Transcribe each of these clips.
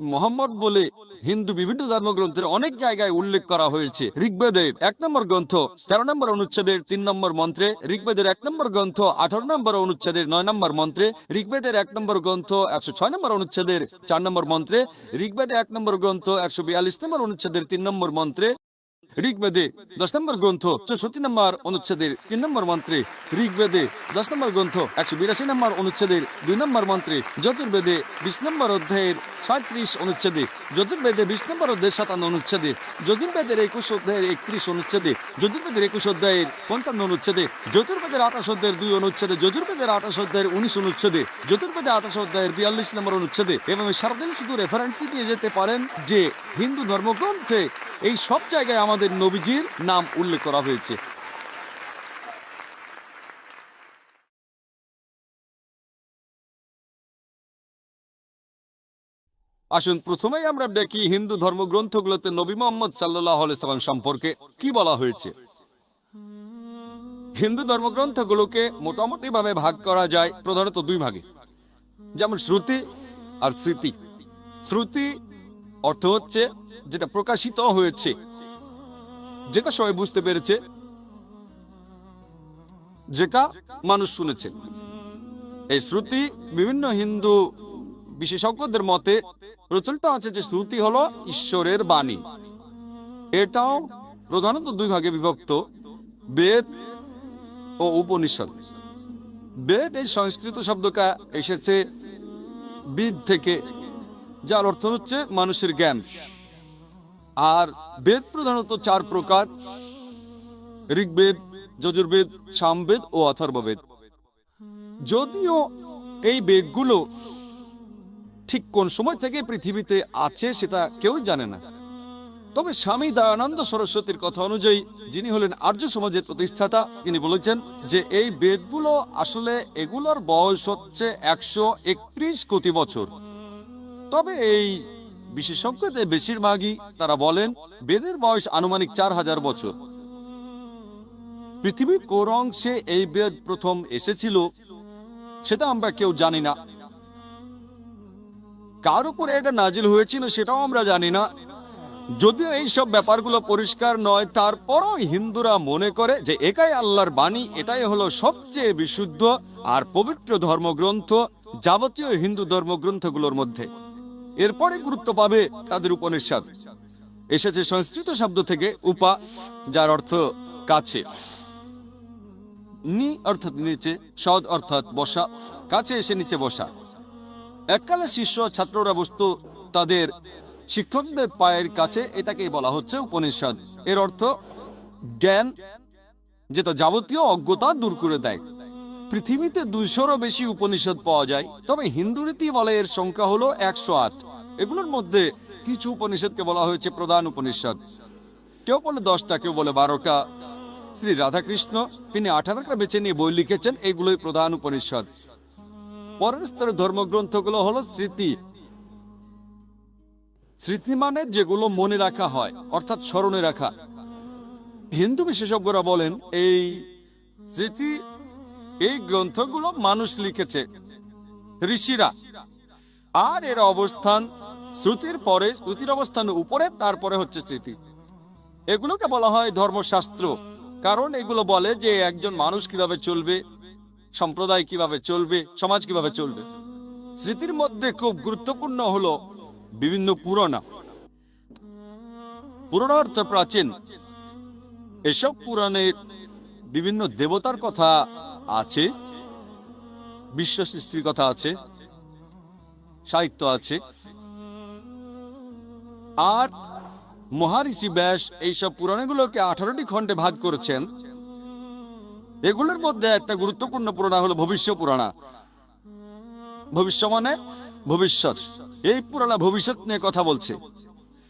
মোহাম্মদ বলে হিন্দু বিভিন্ন ধর্মগ্রন্থের অনেক জায়গায় উল্লেখ করা হয়েছে। ঋগ্বেদের এক নম্বর গ্রন্থ তেরো নম্বর অনুচ্ছেদের তিন নম্বর মন্ত্রে, ঋগ্বেদের এক নম্বর গ্রন্থ আঠারো নম্বর অনুচ্ছেদের নয় নম্বর মন্ত্রে, ঋগ্বেদের এক নম্বর গ্রন্থ একশো ছয় নম্বর অনুচ্ছেদের চার নম্বর মন্ত্রে ঋগ্বেদের এক নম্বর গ্রন্থ একশো বিয়াল্লিশ নম্বর অনুচ্ছেদের তিন নম্বর মন্ত্রে ঋগ্বেদে দশ নম্বর গ্রন্থ চৌষট্টি নম্বর অনুচ্ছেদের তিন নম্বর মন্ত্রে ঋগ্বেদে দশ নম্বর গ্রন্থ একশো বিরাশি নম্বর অনুচ্ছেদের দুই নম্বর মন্ত্রে জ্যোতির্বেদে বিশ নম্বর অধ্যায়ের সাঁত্রিশ অনুচ্ছেদে, জ্যোতির্বেদে বিশ নম্বর অধ্যায়ের সাতান্ন অনুচ্ছেদে, জ্যোতির্বেদের একুশ অধ্যায়ের একত্রিশ অনুচ্ছেদে, জ্যোতির্বেদের একুশ অধ্যায়ের পঞ্চান্ন অনুচ্ছেদে, জ্যোতির্বেদের আঠাশ অধ্যায়ের দুই অনুচ্ছেদে, জ্যোতির্বেদের আঠাশ অধ্যায়ের উনিশ অনুচ্ছেদে, জ্যোতির্বেদে আঠাশ অধ্যায়ের বিয়াল্লিশ নম্বর অনুচ্ছেদে এবং সারাদিন শুধু রেফারেন্স দিয়ে যেতে পারেন যে হিন্দু ধর্মগ্রন্থে এই সব জায়গায় আমাদের নবীজির নাম উল্লেখ করা হয়েছে। আসুন, প্রথমেই আমরা দেখি হিন্দু ধর্মগ্রন্থগুলোতে নবী মোহাম্মদ সাল্লাহ সাল্লাম সম্পর্কে কি বলা হয়েছে। হিন্দু ধর্মগ্রন্থগুলোকে মোটামুটি ভাবে ভাগ করা যায় প্রধানত দুই ভাগে। যেমন শ্রুতি আর স্মৃতি। শ্রুতি অর্থ হচ্ছে যেটা প্রকাশিত হয়েছে যেটা সবাই বুঝতে পেরেছে, যেটা মানুষ শুনেছে। এই শ্রুতি বিভিন্ন হিন্দু বিশেষজ্ঞদের মতে প্রচলিত আছে যে শ্রুতি হলো ঈশ্বরের বাণী। এটাও প্রধানত দুই ভাগে বিভক্ত, বেদ ও উপনিষদ। বেদ এই সংস্কৃত শব্দটা এসেছে বিদ থেকে, যার অর্থ হচ্ছে মানুষের জ্ঞান। আর বেদ প্রধানত চার প্রকার। ঋগ্বেদ, যজুর্বেদ, সামবেদ ও অথর্ববেদ। যদিও এই বেদগুলো ঠিক কোন সময় থেকে পৃথিবীতে আছে সেটা কেউ জানে না। তবে স্বামী দয়ানন্দ সরস্বতীর কথা অনুযায়ী যিনি হলেন আর্য সমাজের প্রতিষ্ঠাতা, তিনি বলেছেন যে এই বেদগুলো আসলে এগুলোর বয়স হচ্ছে একশো একত্রিশ কোটি বছর। তবে এই বিশেষজ্ঞদের বেশিরভাগই তারা বলেন, বেদের বয়স আনুমানিক চার হাজার বছর। পৃথিবীর কোর অংশে এই বেদ প্রথম এসেছিল, সেটা আমরা কেউ জানি না। কার উপরে এটা নাজিল হয়েছিল সেটাও আমরা জানি না। যদিও এই সব ব্যাপারগুলো পরিষ্কার নয়, তারপরও হিন্দুরা মনে করে যে একাই আল্লাহর বাণী, এটাই হলো সবচেয়ে বিশুদ্ধ আর পবিত্র ধর্মগ্রন্থ, যাবতীয় হিন্দু ধর্মগ্রন্থগুলোর মধ্যে। এরপরে গুরুত্ব পাবে তাদের উপনিষদ। এসেছে সংস্কৃত শব্দ থেকে উপা, যার অর্থ কাছে। নি অর্থাৎ নিচে, সদ অর্থাৎ বসা, কাছে এসে নিচে বসা। এককালে শিষ্য, ছাত্ররা বসত তাদের শিক্ষকদের পায়ের কাছে, এটাকেই বলা হচ্ছে উপনিষদ। এর অর্থ জ্ঞান, যেটা যাবতীয় অজ্ঞতা দূর করে দেয়। পৃথিবীতে দুইশোরও বেশি উপনিষদ পাওয়া যায়, তবে হিন্দু রীতি বলে এর সংখ্যা হলো একশো আট। এগুলোর মধ্যে কিছু উপনিষদকে বলা হয়েছে প্রধান উপনিষদ। কেউ বলে দশটা, কেউ বলে বারোটা। শ্রী রাধাকৃষ্ণ তিনি আঠারোটা বেছে নিয়ে বই লিখেছেন, এগুলোই প্রধান উপনিষদ। পরের স্তরের ধর্মগ্রন্থগুলো হলো স্মৃতি। স্মৃতি মানে যেগুলো মনে রাখা হয়, অর্থাৎ স্মরণে রাখা। হিন্দু বিশেষজ্ঞরা বলেন, এই স্মৃতি এই গ্রন্থগুলো মানুষ লিখেছে। ঋষিরা। আর এর অবস্থান শ্রুতির পরে, শ্রুতির অবস্থান উপরে, তারপরে হচ্ছে স্মৃতি। এগুলোকে বলা হয় ধর্মশাস্ত্র। কারণ এগুলো বলে যে একজন মানুষ কীভাবে চলবে, সম্প্রদায় কীভাবে চলবে, সমাজ কীভাবে চলবে। স্মৃতির মধ্যে খুব গুরুত্বপূর্ণ হলো বিভিন্ন পুরাণা। পুরাণ অর্থ প্রাচীন। এসব পুরাণের বিভিন্ন দেবতার কথা আছে বিশ্ব সৃষ্টির কথা আছে, সাহিত্য আছে। আর মহারিষি ব্যাস এইসব পুরাণগুলোকে আঠারোটি খণ্ডে ভাগ করেছেন। এগুলোর মধ্যে একটা গুরুত্বপূর্ণ পুরাণা হলো ভবিষ্য পুরাণা। ভবিষ্য মানে ভবিষ্যৎ। এই পুরাণা ভবিষ্যৎ নিয়ে কথা বলছে।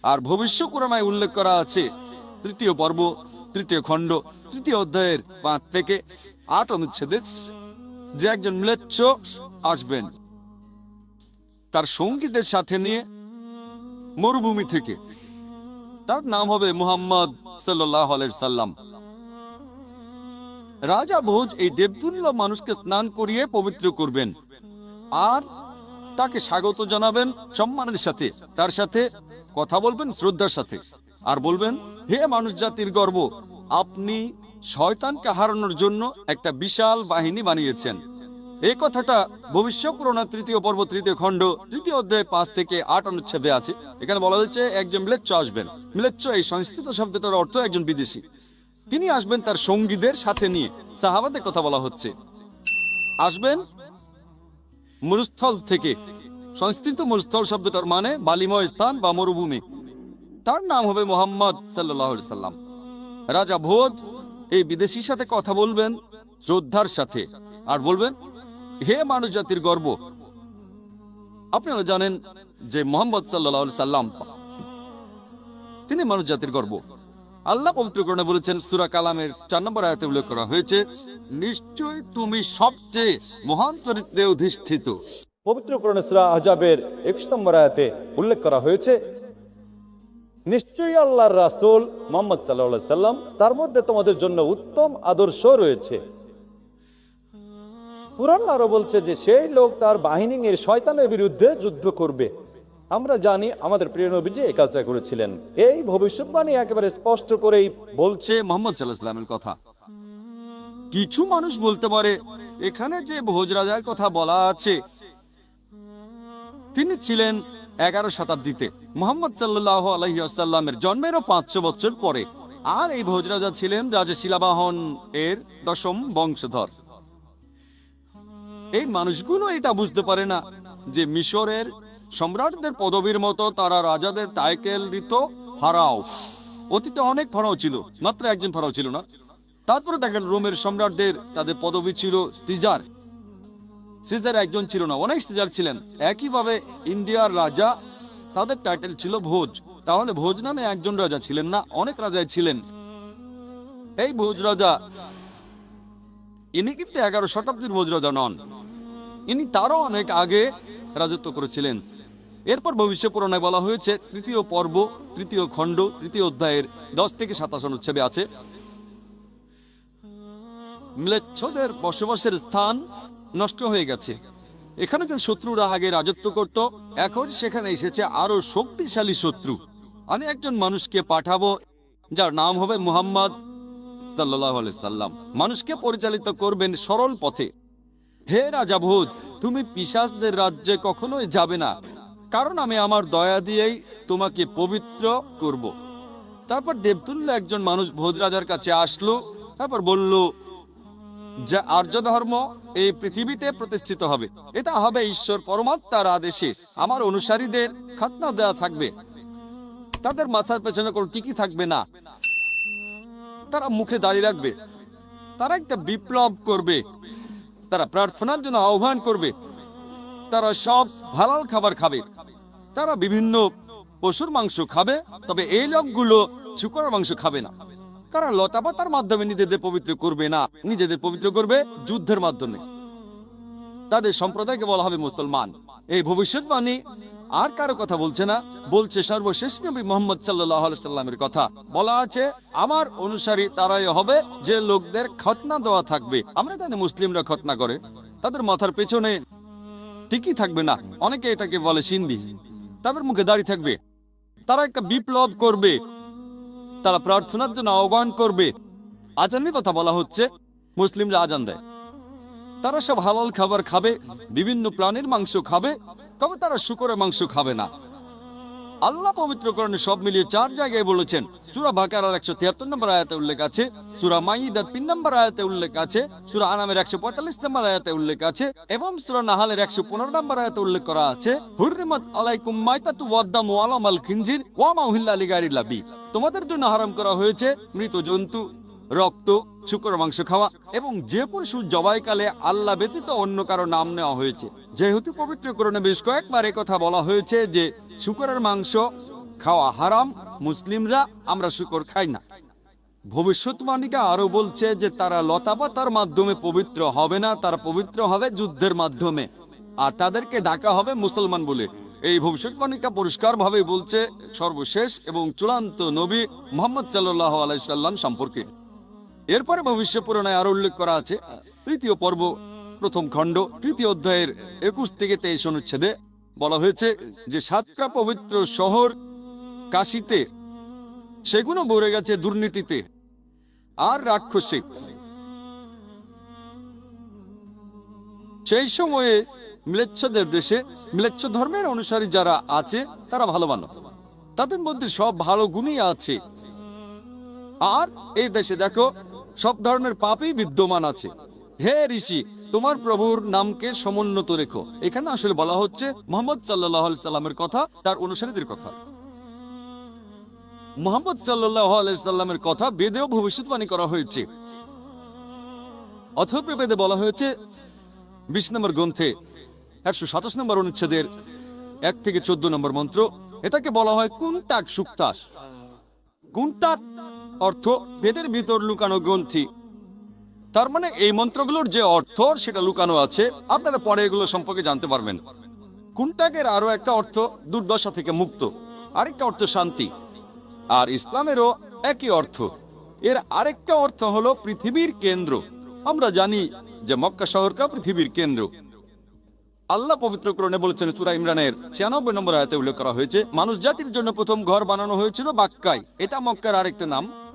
আর ভবিষ্য পুরাণায় উল্লেখ করা আছে তৃতীয় পর্ব, তৃতীয় খণ্ড, তৃতীয় অধ্যায়ের পাঁচ থেকে আট অনুচ্ছেদে যে একজন ম্লেচ্ছ আসবেন। তার সঙ্গীদের সাথে নিয়ে মরুভূমি থেকে। তার নাম হবে মুহাম্মদ সাল্লাম। রাজা ভোজ এই দেবতুল্য মানুষকে স্নান করিয়ে পবিত্র করবেন আর তাকে স্বাগত জানাবেন সম্মানের সাথে। তার সাথে কথা বলবেন শ্রদ্ধার সাথে। আর বলবেন, হে মানুষ জাতির গর্ব, আপনি শয়তানকে হারানোর জন্য একটা বিশাল বাহিনী বানিয়েছেন। এই কথাটা ভবিষ্যৎ পুরোনো তৃতীয় পর্ব তৃতীয় খণ্ড তৃতীয় অধ্যায় পাঁচ থেকে আট অনুচ্ছেদে আছে। এখানে বলা হয়েছে, একজন মিলেচ্ছ আসবেন। মিলেচ্ছ এই সংস্কৃত শব্দটার অর্থ একজন বিদেশি। তিনি আসবেন তার সঙ্গীদের সাথে নিয়ে। সাহাবাদের কথা বলা হচ্ছে। আসবেন মরুস্থল থেকে। সংস্কৃত মরুস্থল শব্দটার মানে বালিময় স্থান বা মরুভূমি। তার নাম হবে মোহাম্মদ সাল্লাহ সাল্লাম রাজা ভোজ এই বিদেশির সাথে কথা বলবেন শ্রদ্ধার সাথে। আর বলবেন, হে মানব জাতির গর্ব। আপনারা জানেন যে মোহাম্মদ সাল্লাহ সাল্লাম, তিনি মানুষ জাতির গর্ব। আল্লাহ পবিত্রকরণে বলেছেন, সুরা কালামের চার নম্বর আয়াতে উল্লেখ করা হয়েছে, নিশ্চয় তুমি সবচেয়ে মহান চরিত্রে অধিষ্ঠিত। পবিত্র কোরআন সূরা আহজাবের একুশ নম্বর আয়াতে উল্লেখ করা হয়েছে নিশ্চয়ই আল্লাহর রাসূল মোহাম্মদ সাল্লাহ সাল্লাম তার মধ্যে তোমাদের জন্য উত্তম আদর্শ রয়েছে। কুরআন আরও বলছে যে, সেই লোক তার বাহিনী নিয়ে শয়তানের বিরুদ্ধে যুদ্ধ করবে। আমরা জানি আমাদের প্রিয় নবীজি এই কাজটা করেছিলেন। এই ভবিষ্যৎবাণী একেবারে স্পষ্ট করেই বলছে মোহাম্মদ সাল্লাহ সাল্লামের কথা। কিছু মানুষ বলতে পারে, এখানে যে ভোজ রাজার কথা বলা আছে, তিনি ছিলেন এগারো শতাব্দীতে মোহাম্মদ সাল্লাহ আলহিউসাল্লামের জন্মেরও পাঁচশো বছর পরে। আর এই ভোজ রাজা ছিলেন রাজা শিলাবাহন এর দশম বংশধর। এই মানুষগুলো এটা বুঝতে পারে না যে মিশরের সম্রাটদের পদবীর মতো তারা রাজাদের টাইটেল দিত ফারাও। অতীতে অনেক ফারাও ছিল, মাত্র একজন ফারাও ছিল না। তারপরে দেখেন রোমের সম্রাটদের তাদের পদবী ছিল সিজার সিজার একজন ছিল না, অনেক সিজার ছিলেন। একইভাবে ইন্ডিয়ার রাজা, তাদের টাইটেল ছিল ভোজ। তাহলে ভোজ নামে একজন রাজা ছিলেন না, অনেক রাজাই ছিলেন। এই ভোজ রাজা, ইনি কিন্তু এগারো শতাব্দীর ভোজ রাজা নন। ইনি তারও অনেক আগে রাজত্ব করেছিলেন। এরপর ভবিষ্য পুরাণায় বলা হয়েছে, তৃতীয় পর্ব, তৃতীয় খণ্ড, তৃতীয় অধ্যায়ের দশ থেকে সাতাশ অনুচ্ছেদে আছে। ম্লেচ্ছদের বসবাসের স্থান নষ্ট হয়ে গেছে। এখানে যে শত্রুরা আগে রাজত্ব করত, এখন সেখানে এসেছে আরও শক্তিশালী শত্রু। আমি একজন মানুষকে পাঠাবো, যার নাম হবে মুহাম্মদ সাল্লাহ সাল্লাম। মানুষকে পরিচালিত করবেন সরল পথে। হে রাজা ভূত, তুমি পিশাচদের রাজ্যে কখনোই যাবে না, কারণ আমি আমার দয়া দিয়েই তোমাকে পবিত্র করব। তারপর দেবতুল্য একজন মানুষ ভোজ রাজার কাছে আসলো, তারপর বলল যে আর্য ধর্ম এই পৃথিবীতে প্রতিষ্ঠিত হবে। এটা হবে ঈশ্বর পরমাত্মার আদেশে। আমার অনুসারীদের খাতনা দেওয়া থাকবে। তাদের মাথার পেছনে কোনো টিকি থাকবে না। তারা মুখে দাঁড়িয়ে রাখবে। তারা একটা বিপ্লব করবে। তারা প্রার্থনার জন্য আহ্বান করবে। তারা সব হালাল খাবার খাবে। তারা বিভিন্ন পশুর মাংস খাবে, তবে এই লোকগুলো শুকর মাংস খাবে না। কারণ লতাপাতার মাধ্যমে নিজেদের পবিত্র করবে না। নিজেদের পবিত্র করবে যুদ্ধের মাধ্যমে। তাদের সম্প্রদায়কে বলা হবে মুসলমান। এই ভবিষ্যৎবাণী আর কারও কথা বলছে না। বলছে সর্বশেষ নবী মোহাম্মদ সাল্লামের কথা। বলা আছে, আমার অনুসারী তারাই হবে যে লোকদের খতনা দেওয়া থাকবে। আমরা জানি মুসলিমরা খতনা করে। তাদের মাথার পেছনে ঠিকই থাকবে না। অনেকে এটাকে বলে সিনবি তাদের মুখে দাঁড়িয়ে থাকবে। তারা একটা বিপ্লব করবে। তারা প্রার্থনার জন্য আহ্বান করবে। আজানের কথা বলা হচ্ছে, মুসলিমরা আজান দেয়। তারা সব হালাল খাবার খাবে, বিভিন্ন প্রাণীর মাংস খাবে, তবে তারা শুকরের মাংস খাবে না। আল্লাহ পবিত্রকরণে সব মিলিয়ে চার জায়গায় বলেছেন। সুরা বাকারার একশো তিয়াত্তর নম্বর আয়াতে উল্লেখ আছে, সুরা মাইদার তিন নম্বর আয়াতে উল্লেখ আছে, সুরা আনামের একশো পঁয়তাল্লিশ নম্বর আয়াতে উল্লেখ আছে এবং সুরা নাহালের একশো পনেরো নম্বর আয়াতে উল্লেখ করা আছে, হুররিমত আলাইকুম মাইতাতু ওয়াদ্দাম ওয়ালাম আল খিনজির ওয়ামা উহিল্লা লিগারি লাবি তোমাদের জন্য হারাম করা হয়েছে মৃত জন্তু রক্ত, শুকর মাংস খাওয়া এবং যে পশু জবাইকালে আল্লাহ ব্যতীত অন্য কারও নাম নেওয়া হয়েছে। যেহেতু পবিত্র করণে বেশ কয়েকবার কথা বলা হয়েছে যে, শুকরের মাংস খাওয়া হারাম, মুসলিমরা আমরা শুকর খাই না। ভবিষ্যৎবাণীকে আরও বলছে যে, তারা লতাপাতার মাধ্যমে পবিত্র হবে না, তারা পবিত্র হবে যুদ্ধের মাধ্যমে। আর তাদেরকে ডাকা হবে মুসলমান বলে। এই ভবিষ্যৎবাণীটা পরিষ্কারভাবে বলছে সর্বশেষ এবং চূড়ান্ত নবী মোহাম্মদ সাল্লাহ আলাইসাল্লাম সম্পর্কে। এরপরে ভবিষ্য পুরাণায় আরও উল্লেখ করা আছে। তৃতীয় পর্ব, প্রথম খণ্ড, তৃতীয় অধ্যায়ের একুশ থেকে তেইশ অনুচ্ছেদে বলা হয়েছে যে, সাতটা পবিত্র শহর কাশিতে সেগুলো ভরে গেছে দুর্নীতিতে। আর রাক্ষসে, সেই সময়ে মিলেচ্ছদের দেশে, মিলেচ্ছ ধর্মের অনুসারী যারা আছে, তারা ভালো মানব তাদের মধ্যে সব ভালো গুণই আছে। আর এই দেশে দেখো সব ধরনের পাপই বিদ্যমান আছে। হে ঋষি, তোমার প্রভুর নামকে সমুন্নত রেখো। এখানে আসলে বলা হচ্ছে মোহাম্মদ সাল্লাহ সাল্লামের কথা, তার অনুসারীদের কথা। মোহাম্মদ সাল্লাহ সাল্লামের কথা বেদেও ভবিষ্যৎবাণী করা হয়েছে। অথপ্র বেদে বলা হয়েছে বিশ নম্বর গ্রন্থে একশো সাতাশ নম্বর অনুচ্ছেদের এক থেকে চোদ্দ নম্বর মন্ত্র, এটাকে বলা হয় কুন্তাক সুক্তাস। কুন্তাক অর্থ বেদের ভিতর লুকানো গ্রন্থি। তার মানে এই মন্ত্রগুলোর যে অর্থ, সেটা লুকানো আছে, আপনারা পরে এগুলো সম্পর্কে জানতে পারবেন। কুন্টাকের আরও একটা অর্থ, দুর্দশা থেকে মুক্ত। আরেকটা অর্থ, শান্তি। আর ইসলামেরও একই অর্থ। এর আরেকটা অর্থ হলো পৃথিবীর কেন্দ্র। আমরা জানি যে মক্কা শহরটা পৃথিবীর কেন্দ্র। আল্লাহ পবিত্র করণে বলেছেন, সুরা ইমরানের ছিয়ানব্বই নম্বর আয়াতে উল্লেখ করা হয়েছে, মানুষ জাতির জন্য প্রথম ঘর বানানো হয়েছিল বাক্কায়। এটা মক্কার আরেকটা নাম।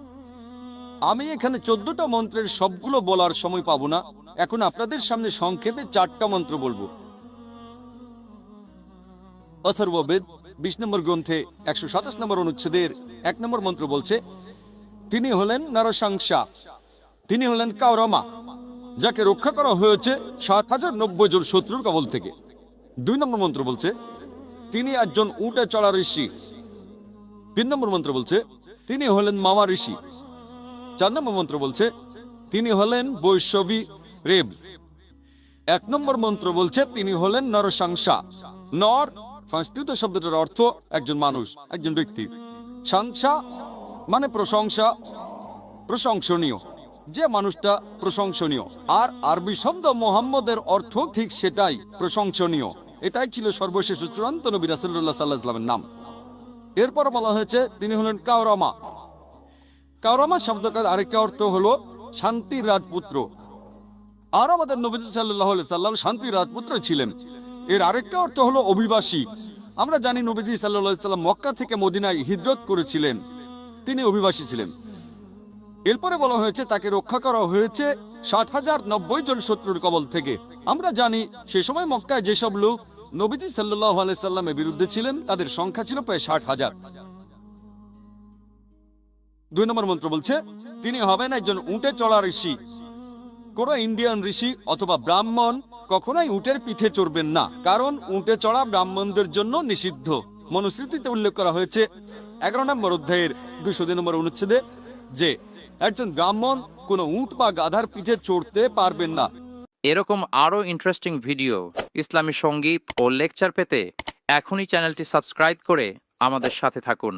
আমি এখানে চোদ্দটা মন্ত্রের সবগুলো বলার সময় পাবো না। এখন আপনাদের সামনে সংক্ষেপে চারটা মন্ত্র বলব। অথর্ববেদ, বিশ নম্বর গ্রন্থে একশো সাতাশ নম্বর অনুচ্ছেদের এক নম্বর মন্ত্র বলছে, তিনি হলেন নরসংসা, তিনি হলেন কাউরমা যাকে রক্ষা করা হয়েছে সাত হাজার নব্বই জন শত্রুর কবল থেকে। দুই নম্বর মন্ত্র বলছে, তিনি একজন উটে চড়া ঋষি। তিন নম্বর মন্ত্র বলছে, তিনি হলেন মামা ঋষি। চার নম্বর মন্ত্র বলছে, তিনি হলেন বৈষ্ণবী রেব। এক নম্বর মন্ত্র বলছে, তিনি হলেন নরসাংসা। নর, সংস্কৃত শব্দটার অর্থ একজন মানুষ, একজন ব্যক্তি। সাংসা মানে প্রশংসা, প্রশংসনীয়। যে মানুষটা প্রশংসনীয়। আর আরবি শব্দ মোহাম্মদের অর্থ ঠিক সেটাই, প্রশংসনীয়। এটাই ছিল সর্বশেষ চূড়ান্ত নবী রাসুল্লাহ সাল্লাহ ইসলামের নাম। এরপর বলা হয়েছে, তিনি হলেন কাওরামা। কাওরামা শব্দটার আরেকটা অর্থ হলো শান্তির রাজপুত্র। আর আমাদের নবীজ সাল্লাহ সাল্লাম শান্তির রাজপুত্র ছিলেন। এর আরেকটা অর্থ হলো অভিবাসী। আমরা জানি নবীজি সাল্লাহ সাল্লাম মক্কা থেকে মদিনায় হিজরত করেছিলেন। তিনি অভিবাসী ছিলেন। এরপরে বলা হয়েছে, তাকে রক্ষা করা হয়েছে ষাট হাজার নব্বই জন শত্রুর কবল থেকে। আমরা জানি, সে সময় মক্কায় যেসব লোক নবীজি সাল্লাহ আলাইসাল্লামের বিরুদ্ধে ছিলেন, তাদের সংখ্যা ছিল প্রায় ষাট হাজার। দুই নম্বর মন্ত্র বলছে, তিনি হবেন একজন উঁটে চড়া ঋষি। কোন ইন্ডিয়ান ঋষি অথবা ব্রাহ্মণ কখনোই উটের পিঠে চড়বেন না, কারণ উটে চড়া ব্রাহ্মণদের জন্য নিষিদ্ধ। মনুস্মৃতিতে উল্লেখ করা হয়েছে এগারো নম্বর অধ্যায়ের দুশো দুই নম্বর অনুচ্ছেদে যে, একজন ব্রাহ্মণ কোনো উট বা গাধার পিঠে চড়তে পারবেন না। এরকম আরও ইন্টারেস্টিং ভিডিও ইসলামী সংগীত ও লেকচার পেতে এখনই চ্যানেলটি সাবস্ক্রাইব করে আমাদের সাথে থাকুন।